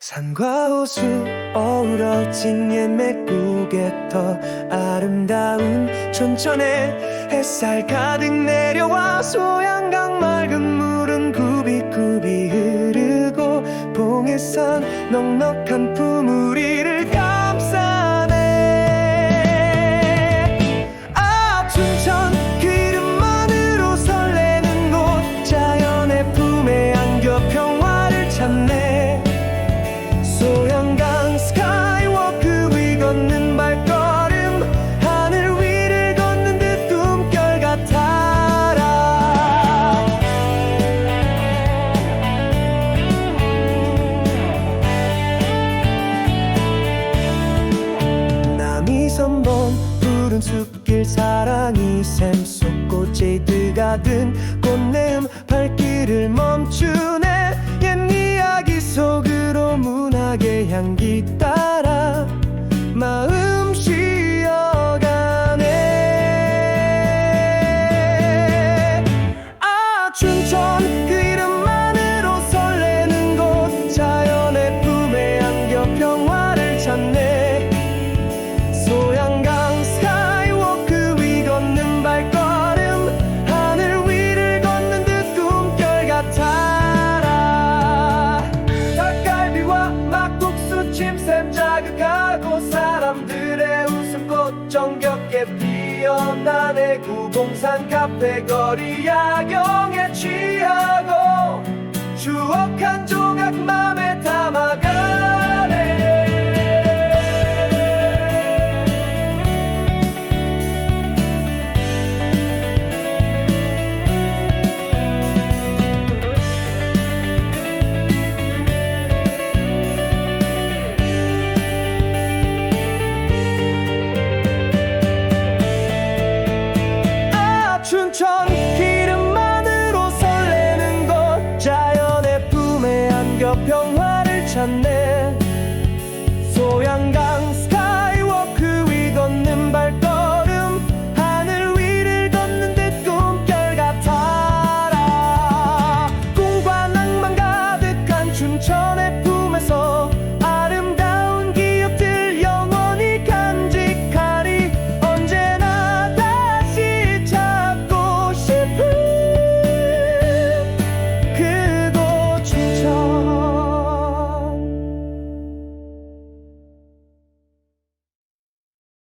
산과 호수 어우러진 예매국에 더 아름다운 촌천에 햇살 가득 내려와 소양강 맑은 물은 굽이굽이 흐르고 봉해산 넉넉한 품우리를 사랑이 샘속 꽃제이드가 든 꽃내음 발길을 멈추네 자극하고 사람들의 웃음꽃 정겹게 피어나네 구봉산 카페 거리 야경에 취하 아 춘천 기름만으로 설레는 곳 자연의 품에 안겨 평화를 찾네. 소양강